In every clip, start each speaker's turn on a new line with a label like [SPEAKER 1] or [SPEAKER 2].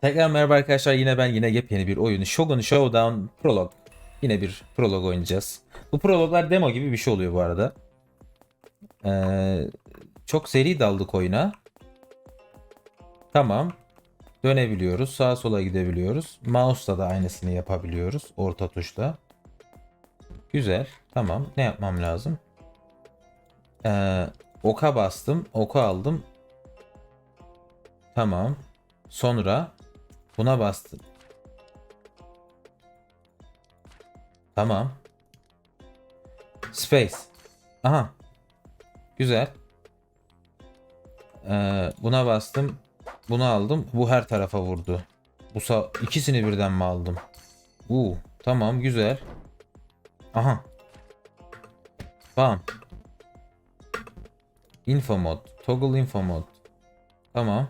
[SPEAKER 1] Tekrar merhaba arkadaşlar yine ben yine yepyeni bir oyun Shogun Showdown Prolog. Yine bir prolog oynayacağız. Bu prologlar demo gibi bir şey oluyor bu arada. Ee, çok seri daldık oyuna. Tamam. Dönebiliyoruz. Sağa sola gidebiliyoruz. Mouse'la da aynısını yapabiliyoruz. Orta tuşla. Güzel. Tamam. Ne yapmam lazım? Ee, oka bastım. Oku aldım. Tamam. Sonra buna bastım. Tamam. Space. Aha. Güzel. Ee, buna bastım. Bunu aldım. Bu her tarafa vurdu. Bu sa- ikisini birden mi aldım? Uu, tamam güzel. Aha. Bam. Info mod. Toggle info mod. Tamam.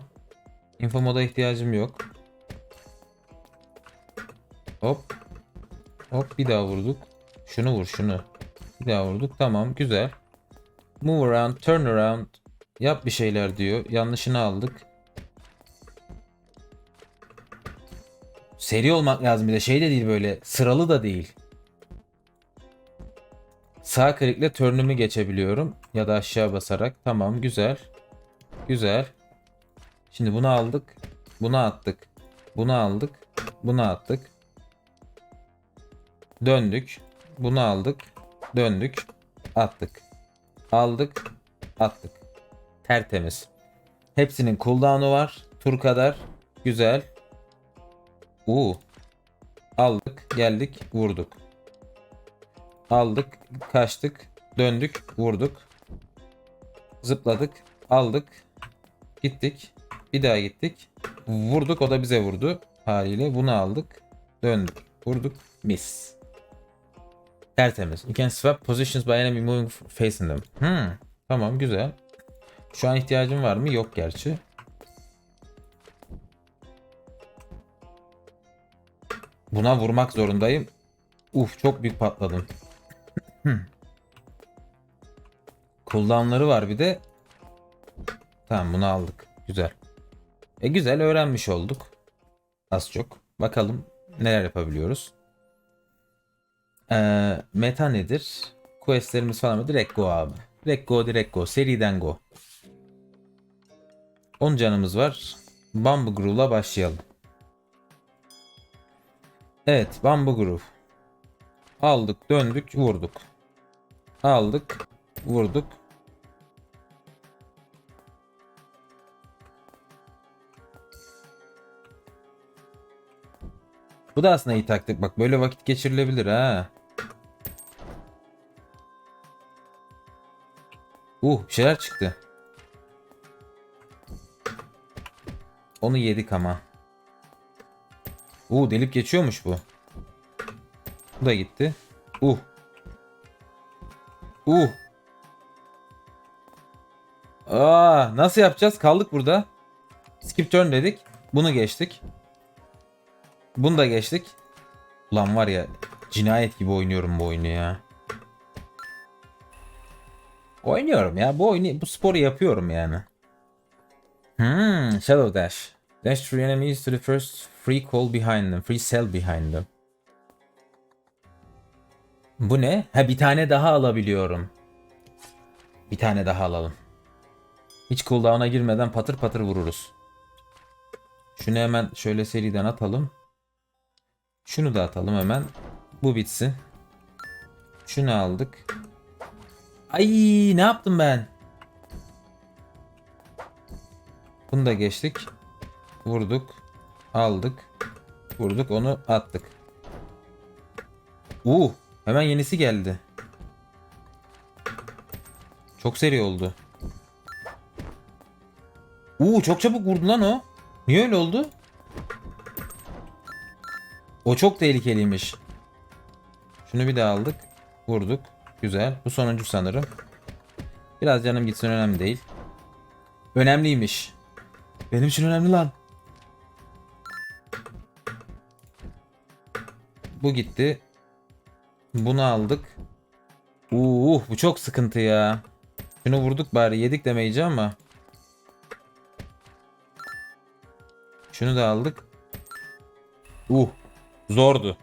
[SPEAKER 1] Info moda ihtiyacım yok. Hop. Hop bir daha vurduk. Şunu vur şunu. Bir daha vurduk. Tamam güzel. Move around, turn around. Yap bir şeyler diyor. Yanlışını aldık. Seri olmak lazım bir de şey de değil böyle sıralı da değil. Sağ klikle turn'ümü geçebiliyorum ya da aşağı basarak. Tamam güzel. Güzel. Şimdi bunu aldık. Bunu attık. Bunu aldık. Bunu attık. Döndük. Bunu aldık. Döndük. Attık. Aldık. Attık. Tertemiz. Hepsinin cooldown'u var. Tur kadar. Güzel. Uu. Aldık. Geldik. Vurduk. Aldık. Kaçtık. Döndük. Vurduk. Zıpladık. Aldık. Gittik. Bir daha gittik. Vurduk. O da bize vurdu. Haliyle bunu aldık. Döndük. Vurduk. Mis. Tertemiz. You can swap positions by enemy moving facing them. Hmm. Tamam güzel. Şu an ihtiyacım var mı? Yok gerçi. Buna vurmak zorundayım. Uf çok büyük patladım. Cooldown'ları var bir de. Tamam bunu aldık. Güzel. E güzel öğrenmiş olduk. Az çok. Bakalım neler yapabiliyoruz. Ee, meta nedir? Questlerimiz falan mı? Direkt go abi. Direkt go direkt go. Seriden go. 10 canımız var. Bamboo Groove'la başlayalım. Evet Bamboo Groove. Aldık döndük vurduk. Aldık vurduk. Bu da aslında iyi taktik. Bak böyle vakit geçirilebilir ha. Uh bir şeyler çıktı. Onu yedik ama. Uh delip geçiyormuş bu. Bu da gitti. Uh. Uh. Aa, nasıl yapacağız? Kaldık burada. Skip turn dedik. Bunu geçtik. Bunu da geçtik. Ulan var ya cinayet gibi oynuyorum bu oyunu ya. Oynuyorum ya. Bu oyunu bu sporu yapıyorum yani. Hmm, Shadow Dash. Dash through enemies to the first free call behind them. Free cell behind them. Bu ne? Ha bir tane daha alabiliyorum. Bir tane daha alalım. Hiç cooldown'a girmeden patır patır vururuz. Şunu hemen şöyle seriden atalım. Şunu da atalım hemen. Bu bitsin. Şunu aldık. Ay ne yaptım ben? Bunu da geçtik. Vurduk. Aldık. Vurduk onu attık. Uh, hemen yenisi geldi. Çok seri oldu. Uh, çok çabuk vurdu lan o. Niye öyle oldu? O çok tehlikeliymiş. Şunu bir daha aldık. Vurduk. Güzel. Bu sonuncu sanırım. Biraz canım gitsin önemli değil. Önemliymiş. Benim için önemli lan. Bu gitti. Bunu aldık. Uh, bu çok sıkıntı ya. Şunu vurduk bari yedik demeyeceğim ama. Şunu da aldık. Uh. Zordu.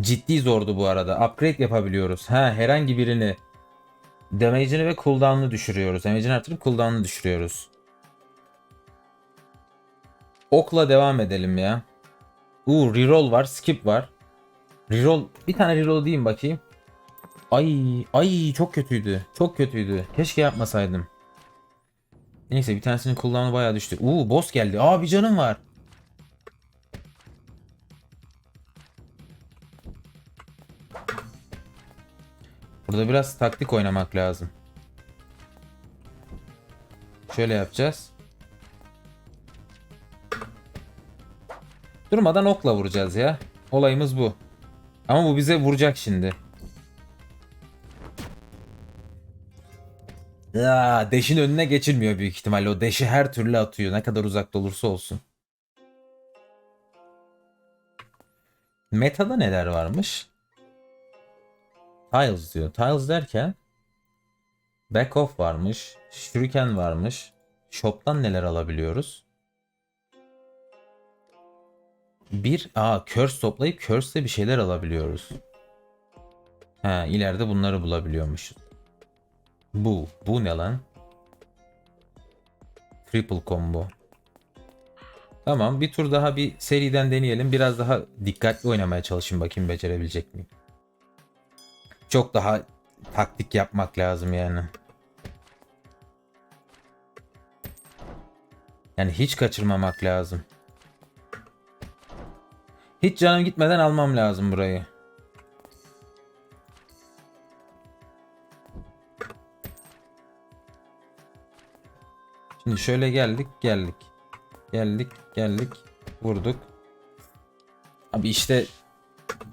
[SPEAKER 1] Ciddi zordu bu arada. Upgrade yapabiliyoruz. Ha herhangi birini damage'ini ve cooldown'unu düşürüyoruz. Damage'ini artırıp cooldown'unu düşürüyoruz. Okla devam edelim ya. Uh reroll var, skip var. Reroll bir tane reroll diyeyim bakayım. Ay ay çok kötüydü. Çok kötüydü. Keşke yapmasaydım. Neyse bir tanesinin cooldown'u bayağı düştü. Uuu boss geldi. Aa bir canım var. Burada biraz taktik oynamak lazım. Şöyle yapacağız. Durmadan okla vuracağız ya. Olayımız bu. Ama bu bize vuracak şimdi. Ya deşin önüne geçilmiyor büyük ihtimalle. O deşi her türlü atıyor. Ne kadar uzakta olursa olsun. Meta'da neler varmış? Tiles diyor. Tiles derken back off varmış. Shuriken varmış. Shop'tan neler alabiliyoruz? Bir, aa curse toplayıp curse'le bir şeyler alabiliyoruz. Ha ileride bunları bulabiliyormuşuz. Bu. Bu ne lan? Triple combo. Tamam bir tur daha bir seriden deneyelim. Biraz daha dikkatli oynamaya çalışayım bakayım becerebilecek miyim. Çok daha taktik yapmak lazım yani. Yani hiç kaçırmamak lazım. Hiç canım gitmeden almam lazım burayı. Şimdi şöyle geldik geldik. Geldik geldik. Vurduk. Abi işte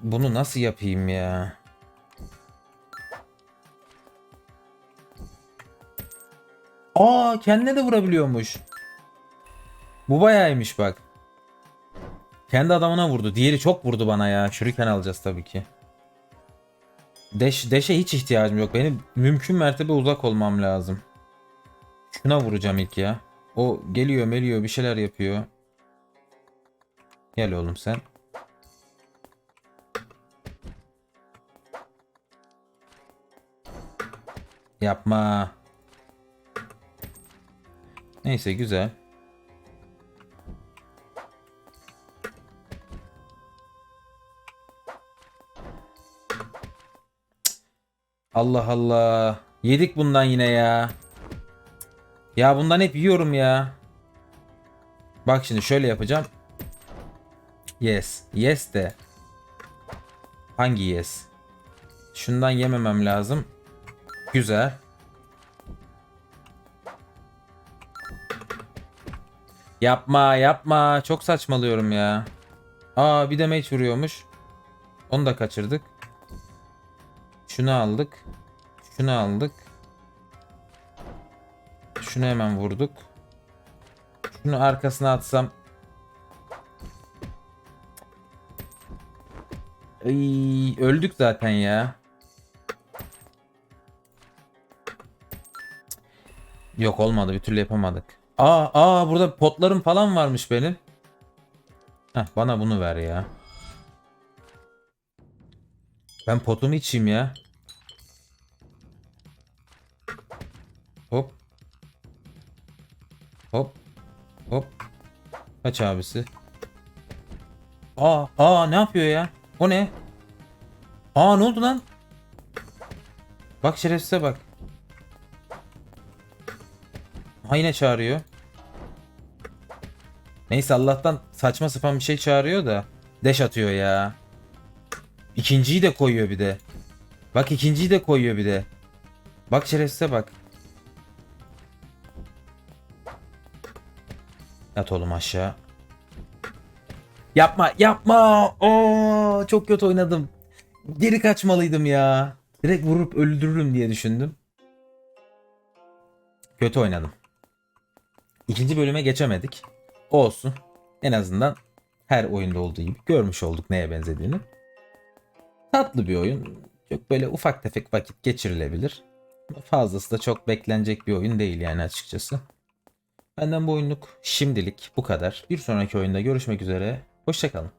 [SPEAKER 1] bunu nasıl yapayım ya? Aa kendine de vurabiliyormuş. Bu bayağıymış bak. Kendi adamına vurdu. Diğeri çok vurdu bana ya. Şuriken alacağız tabii ki. Deş, deşe hiç ihtiyacım yok. Benim mümkün mertebe uzak olmam lazım. Şuna vuracağım ilk ya. O geliyor meliyor bir şeyler yapıyor. Gel oğlum sen. Yapma. Neyse güzel. Allah Allah. Yedik bundan yine ya. Ya bundan hep yiyorum ya. Bak şimdi şöyle yapacağım. Yes. Yes de. Hangi yes? Şundan yememem lazım. Güzel. Yapma yapma. Çok saçmalıyorum ya. Aa bir de mage vuruyormuş. Onu da kaçırdık. Şunu aldık. Şunu aldık. Şunu hemen vurduk. Şunu arkasına atsam. Ay, öldük zaten ya. Yok olmadı bir türlü yapamadık. Aa, aa burada potlarım falan varmış benim. Heh, bana bunu ver ya. Ben potumu içeyim ya. Hop. Hop. Hop. Kaç abisi. Aa, aa ne yapıyor ya? O ne? Aa ne oldu lan? Bak şerefsize bak. Ha yine çağırıyor. Neyse Allah'tan saçma sapan bir şey çağırıyor da. Deş atıyor ya. İkinciyi de koyuyor bir de. Bak ikinciyi de koyuyor bir de. Bak şerefsize bak. Yat oğlum aşağı. Yapma yapma. Oo, çok kötü oynadım. Geri kaçmalıydım ya. Direkt vurup öldürürüm diye düşündüm. Kötü oynadım. İkinci bölüme geçemedik. Olsun. En azından her oyunda olduğu gibi görmüş olduk neye benzediğini. Tatlı bir oyun. Çok böyle ufak tefek vakit geçirilebilir. Fazlası da çok beklenecek bir oyun değil yani açıkçası. Benden bu oyunluk şimdilik bu kadar. Bir sonraki oyunda görüşmek üzere. Hoşçakalın.